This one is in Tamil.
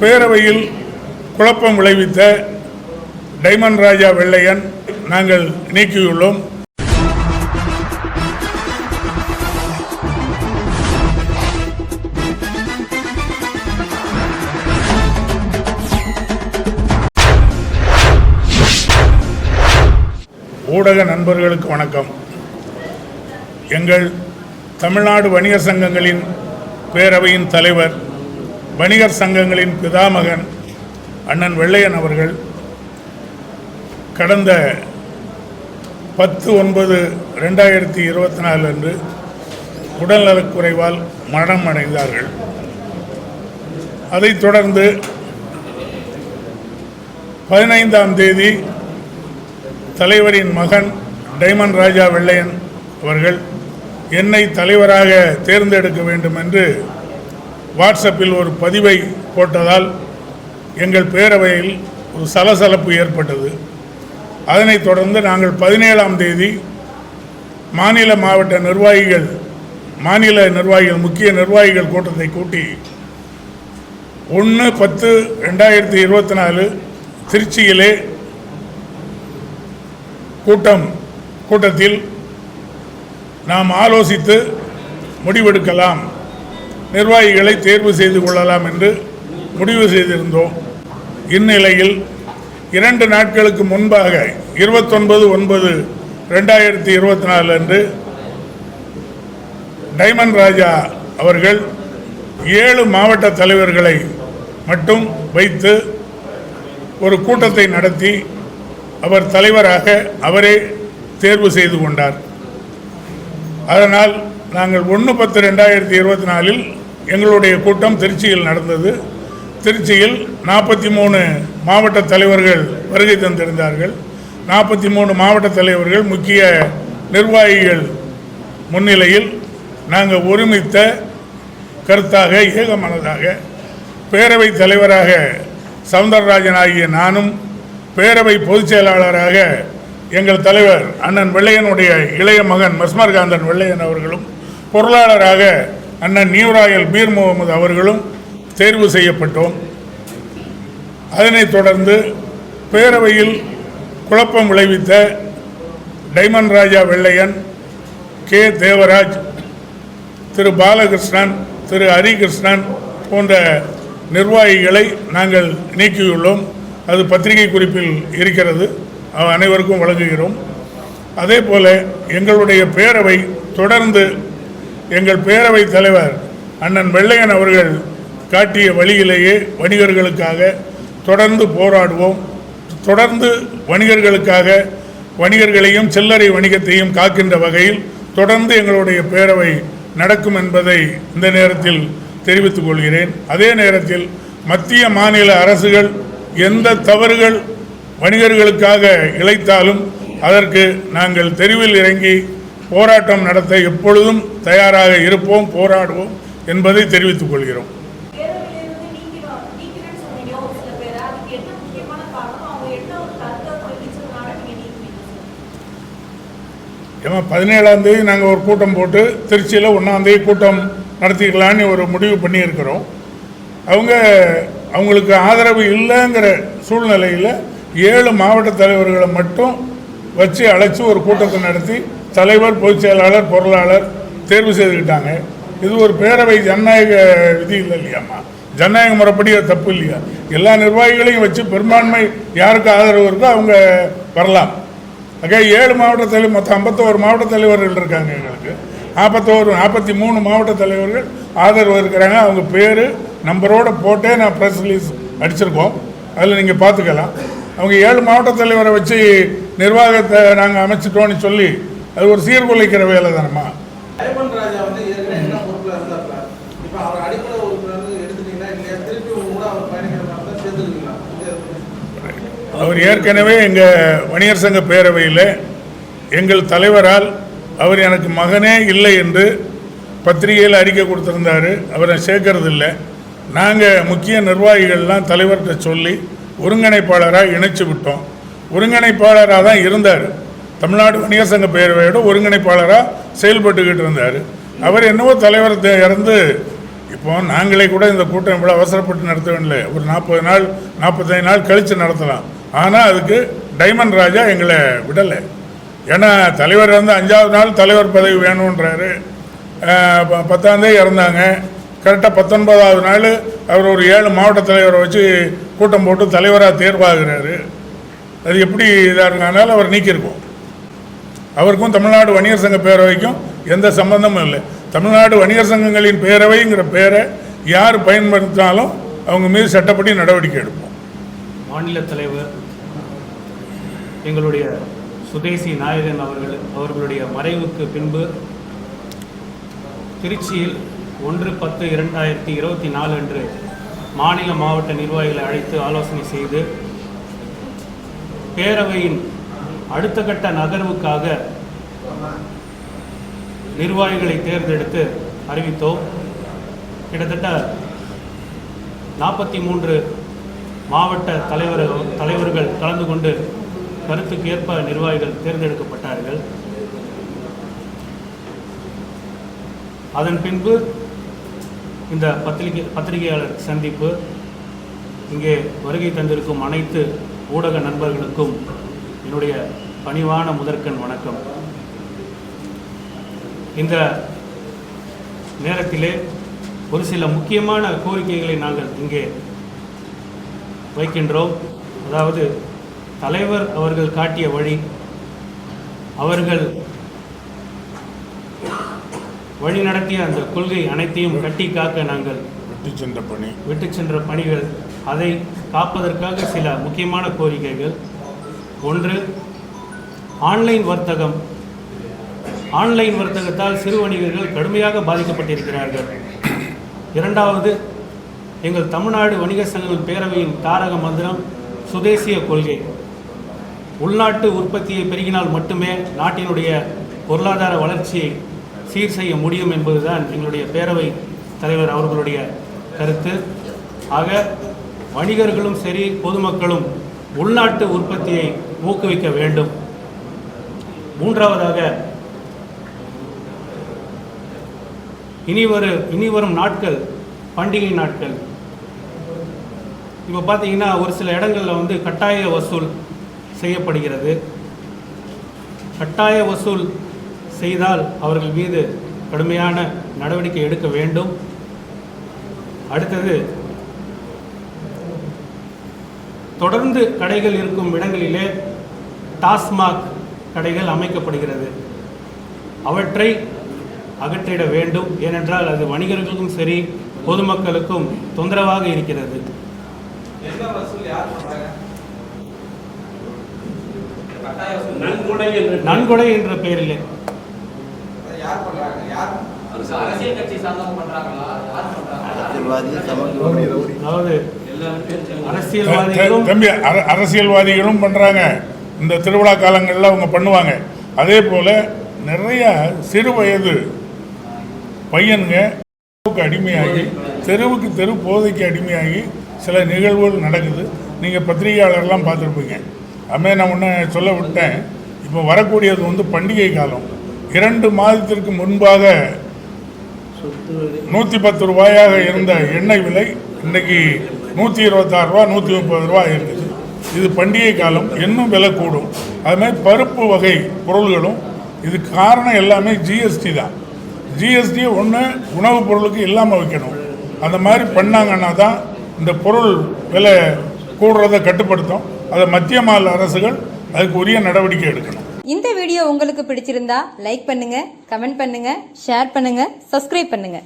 பேரவையில் குழப்பம் விளைவித்த டைமண்ட் ராஜா வெள்ளையன் நாங்கள் நீக்கியுள்ளோம். ஊடக நண்பர்களுக்கு வணக்கம். எங்கள் தமிழ்நாடு வணிக சங்கங்களின் பேரவையின் தலைவர் வணிகர் சங்கங்களின் பிதாமகன் அண்ணன் வெள்ளையன் அவர்கள் கடந்த பத்து ஒன்பது ரெண்டாயிரத்தி இருபத்தி நாலு அன்று உடல்நலக்குறைவால் மரணம் அடைந்தார்கள். அதைத் தொடர்ந்து பதினைந்தாம் தேதி தலைவரின் மகன் டைமண்ட் ராஜா வெள்ளையன் அவர்கள் என்னை தலைவராக தேர்ந்தெடுக்க வேண்டும் என்று வாட்ஸ்அப்பில் ஒரு பதிவை போட்டதால் எங்கள் பேரவையில் ஒரு சலசலப்பு ஏற்பட்டது. அதனைத் தொடர்ந்து நாங்கள் பதினேழாம் தேதி மாநில மாவட்ட நிர்வாகிகள் மாநில நிர்வாகிகள் முக்கிய நிர்வாகிகள் கூட்டத்தை கூட்டி ஒன்று பத்து ரெண்டாயிரத்தி இருபத்தி நாலு திருச்சியிலே கூட்டம் கூட்டத்தில் நாம் ஆலோசித்து முடிவெடுக்கலாம். நிர்வாகிகளை தேர்வு செய்து கொள்ளலாம் என்று முடிவு செய்திருந்தோம். இந்நிலையில் இரண்டு நாட்களுக்கு முன்பாக இருபத்தொன்பது ஒன்பது ரெண்டாயிரத்தி இருபத்தி நாலு அன்று டைமண்ட் ராஜா அவர்கள் ஏழு மாவட்ட தலைவர்களை மட்டும் வைத்து ஒரு கூட்டத்தை நடத்தி அவர் தலைவராக அவரே தேர்வு செய்து கொண்டார். அதனால் நாங்கள் ஒன்று பத்து ரெண்டாயிரத்தி இருபத்தி நாலில் எங்களுடைய கூட்டம் திருச்சியில் நடந்தது. திருச்சியில் நாற்பத்தி மூணு மாவட்ட தலைவர்கள் வருகை தந்திருந்தார்கள். நாற்பத்தி மூணு மாவட்ட தலைவர்கள் முக்கிய நிர்வாகிகள் முன்னிலையில் நாங்கள் ஒருமித்த கருத்தாக ஏகமனதாக பேரவை தலைவராக சவுந்தரராஜன் ஆகிய நானும் பேரவை பொதுச் செயலாளராக எங்கள் தலைவர் அண்ணன் வெள்ளையனுடைய இளைய மகன் மஸ்மர்காந்தன் வெள்ளையன் அவர்களும் பொருளாளராக அண்ணன் நியூராயல் பீர் முகமது அவர்களும் தேர்வு செய்யப்பட்டோம். அதனைத் தொடர்ந்து பேரவையில் குழப்பம் விளைவித்த டைமண்ட் ராஜா வெள்ளையன் கே. தேவராஜ் திரு. பாலகிருஷ்ணன் திரு. ஹரிகிருஷ்ணன் போன்ற நிர்வாகிகளை நாங்கள் நீக்கியுள்ளோம். அது பத்திரிகை குறிப்பில் இருக்கிறது. அனைவருக்கும் வழங்குகிறோம். அதே போல எங்களுடைய பேரவை தொடர்ந்து எங்கள் பேரவை தலைவர் அண்ணன் வெள்ளையன் அவர்கள் காட்டிய வழியிலேயே வணிகர்களுக்காக தொடர்ந்து போராடுவோம். தொடர்ந்து வணிகர்களுக்காக வணிகர்களையும் சில்லறை வணிகத்தையும் காக்கின்ற வகையில் தொடர்ந்து எங்களுடைய பேரவை நடக்கும் என்பதை இந்த நேரத்தில் தெரிவித்துக் கொள்கிறேன். அதே நேரத்தில் மத்திய மாநில அரசுகள் எந்த தவறுகள் வணிகர்களுக்காக இழைத்தாலும் அதற்கு நாங்கள் தெருவில் இறங்கி போராட்டம் நடத்த எப்பொழுதும் தயாராக இருப்போம் போராடுவோம் என்பதை தெரிவித்துக் கொள்கிறோம். ஏமா பதினேழாம் தேதி நாங்கள் ஒரு கூட்டம் போட்டு திருச்சியில் ஒன்றாந்தேதி கூட்டம் நடத்திக்கலான்னு ஒரு முடிவு பண்ணியிருக்கிறோம். அவங்க அவங்களுக்கு ஆதரவு இல்லைங்கிற சூழ்நிலையில் ஏழு மாவட்ட தலைவர்களை மட்டும் வச்சு அழைச்சி ஒரு கூட்டத்தை நடத்தி தலைவர் பொதுச் செயலாளர் பொருளாளர் தேர்வு செய்துக்கிட்டாங்க. இது ஒரு பேரவை ஜனநாயக விதி இல்லை இல்லையாம்மா. ஜனநாயக முறைப்படி அது தப்பு இல்லையா? எல்லா நிர்வாகிகளையும் வச்சு பெரும்பான்மை யாருக்கு ஆதரவு இருக்கோ அவங்க வரலாம். ஆக ஏழு மாவட்ட தலைவர் மொத்தம் ஐம்பத்தோரு மாவட்ட தலைவர்கள் இருக்காங்க எங்களுக்கு. நாற்பத்தோரு நாற்பத்தி மூணு மாவட்ட தலைவர்கள் ஆதரவு இருக்கிறாங்க. அவங்க பேர் நம்பரோட போட்டே நான் ப்ரெஸ் ரிலீஸ் அடிச்சிருக்கோம். அதில் நீங்கள் பார்த்துக்கலாம். அவங்க ஏழு மாவட்ட தலைவரை வச்சு நிர்வாகத்தை நாங்கள் அமைச்சிட்டோன்னு சொல்லி அது ஒரு சீர்குலைக்கிற வேலை தானம்மா அவர் ஏற்கனவே எங்கள் வணிகர் சங்க பேரவையில் எங்கள் தலைவரால் அவர் எனக்கு மகனே இல்லை என்று பத்திரிகையில் அறிக்கை கொடுத்துருந்தாரு. அவரை சேர்க்கறது இல்லை நாங்கள் முக்கிய நிர்வாகிகள்லாம் தலைவர்கிட்ட சொல்லி ஒருங்கிணைப்பாளராக இணைச்சு விட்டோம். ஒருங்கிணைப்பாளராக தான் இருந்தார். தமிழ்நாடு வணிக சங்க பேரவையோட ஒருங்கிணைப்பாளராக செயல்பட்டுக்கிட்டு இருந்தார். அவர் என்னவோ தலைவர் இறந்து இப்போ நாங்களே கூட இந்த கூட்டம் இவ்வளோ அவசரப்பட்டு நடத்த வேண்டிய ஒரு நாற்பது நாள் நாற்பத்தைந்து நாள் கழித்து நடத்தலாம். ஆனால் அதுக்கு டைமண்ட் ராஜா எங்களை விடலை. ஏன்னா தலைவர் வந்து அஞ்சாவது நாள் தலைவர் பதவி வேணுன்றாரு பத்தாந்தே பத்தாந்தேதி இறந்தாங்க. கரெக்டாக பத்தொன்பதாவது நாள் அவர் ஒரு ஏழு மாவட்ட தலைவரை வச்சு கூட்டம் போட்டு தலைவராக தேர்வாகிறாரு. அது எப்படி இதாக இருக்கும் அதனால் அவர் நீக்கியிருக்கோம். அவருக்கும் தமிழ்நாடு வணிகர் சங்க பேரவைக்கும் எந்த சம்பந்தமும் இல்லை. தமிழ்நாடு வணிகர் சங்கங்களின் பேரவைங்கிற பேரை யார் பயன்படுத்தினாலும் அவங்க மீது சட்டப்படி நடவடிக்கை எடுப்போம். மாநில தலைவர் எங்களுடைய சுதேசி நாயகன் அவர்கள் அவர்களுடைய மறைவுக்கு பின்பு திருச்சியில் ஒன்று பத்து இரண்டாயிரத்தி இருபத்தி நாலு அன்று மாநில மாவட்ட நிர்வாகிகளை அழைத்து ஆலோசனை செய்து பேரவையின் அடுத்த கட்ட நகர்வுக்காக நிர்வாகிகளை தேர்ந்தெடுத்து அறிவித்தோம். கிட்டத்தட்ட நாற்பத்தி மூன்று மாவட்ட தலைவர் தலைவர்கள் கலந்து கொண்டு கருத்துக்கு ஏற்ப நிர்வாகிகள் தேர்ந்தெடுக்கப்பட்டார்கள். அதன் பின்பு இந்த பத்திரிகை பத்திரிகையாளர் சந்திப்பு. இங்கே வருகை தந்திருக்கும் அனைத்து ஊடக நண்பர்களுக்கும் என்னுடைய பணிவான முதற்கண் வணக்கம். இந்த நேரத்திலே ஒரு சில முக்கியமான கோரிக்கைகளை நாங்கள் இங்கே வைக்கின்றோம். அதாவது தலைவர் அவர்கள் காட்டிய வழி அவர்கள் வழி நடத்திய அந்த கொள்கை அனைத்தையும் கட்டி காக்க நாங்கள் வெட்டி சென்ற பணி. விட்டு சென்ற பணிகள் அதை காப்பதற்காக சில முக்கியமான கோரிக்கைகள் ஒன்று ஆன்லைன் வர்த்தகம். ஆன்லைன் வர்த்தகத்தால் சிறு வணிகர்கள் கடுமையாக பாதிக்கப்பட்டிருக்கிறார்கள். இரண்டாவது எங்கள் தமிழ்நாடு வணிக சங்கங்கள் பேரவையின் தாரக மந்திரம் சுதேசிய கொள்கை. உள்நாட்டு உற்பத்தியை பெருகினால் மட்டுமே நாட்டினுடைய பொருளாதார வளர்ச்சியை சீர் செய்ய முடியும் என்பதுதான் எங்களுடைய பேரவை தலைவர் அவர்களுடைய கருத்து. ஆக வணிகர்களும் சரி பொதுமக்களும் உள்நாட்டு உற்பத்தியை ஊக்குவிக்க வேண்டும். மூன்றாவதாக இனி வரு இனி வரும் நாட்கள் பண்டிகை நாட்கள். இப்போ பார்த்தீங்கன்னா ஒரு சில இடங்களில் வந்து கட்டாய வசூல் செய்யப்படுகிறது. கட்டாய வசூல் செய்தால் அவர்கள் மீது கடுமையான நடவடிக்கை எடுக்க வேண்டும். அடுத்தது தொடர்ந்து கடைகள் இருக்கும் இடங்களிலே டாஸ்மாக் கடைகள் அமைக்கப்படுகிறது. அவற்றை அகற்றிட வேண்டும். ஏனென்றால் அது வணிகர்களுக்கும் சரி பொதுமக்களுக்கும் தொந்தரவாக இருக்கிறது. நன்கொடை என்று நன்கொடை என்ற பெயரிலே. அதை யார் பண்றாங்க யார் அரசியல் கட்சி சார்ந்தவங்க பண்றாங்களா? யார் பண்றாங்க? அரசியல்வாதி சமூக அதாவது அரசியல்வாதிகளும் தம்பி அர- அரசியல்வாதிகளும் பண்ணுறாங்க இந்த திருவிழா காலங்களில் அவங்க பண்ணுவாங்க. அதே போல் நிறைய சிறு வயது பையனுங்க அடிமையாகி தெருவுக்கு தெரு போதைக்கு அடிமையாகி சில நிகழ்வுகள் நடக்குது. நீங்கள் பத்திரிகையாளர்லாம் பார்த்துருப்பீங்க. அதுமாதிரி நான் ஒன்று சொல்ல விட்டேன். இப்போ வரக்கூடியது வந்து பண்டிகை காலம். இரண்டு மாதத்திற்கு முன்பாக நூற்றி பத்து ரூபாயாக இருந்த எண்ணெய் விலை இன்றைக்கி நூற்றி இருபத்தாறு ரூபா நூற்றி முப்பது ரூபா இருக்குது இது பண்டிகை காலம் இன்னும் விலை கூடும். அது மாதிரி பருப்பு வகை பொருள்களும் இது காரணம் எல்லாமே ஜிஎஸ்டி தான். ஜிஎஸ்டி ஒன்று உணவுப் பொருளுக்கு இல்லாமல் வைக்கணும். அந்த மாதிரி பண்ணாங்கன்னா தான் இந்த பொருள் விலை கூடுறதை கட்டுப்படுத்தும். அதை மத்திய மாநில அரசுகள் அதுக்கு உரிய நடவடிக்கை எடுக்கணும். இந்த வீடியோ உங்களுக்கு பிடிச்சிருந்தா லைக் பண்ணுங்க கமெண்ட் பண்ணுங்க ஷேர் பண்ணுங்க சப்ஸ்கிரைப் பண்ணுங்க.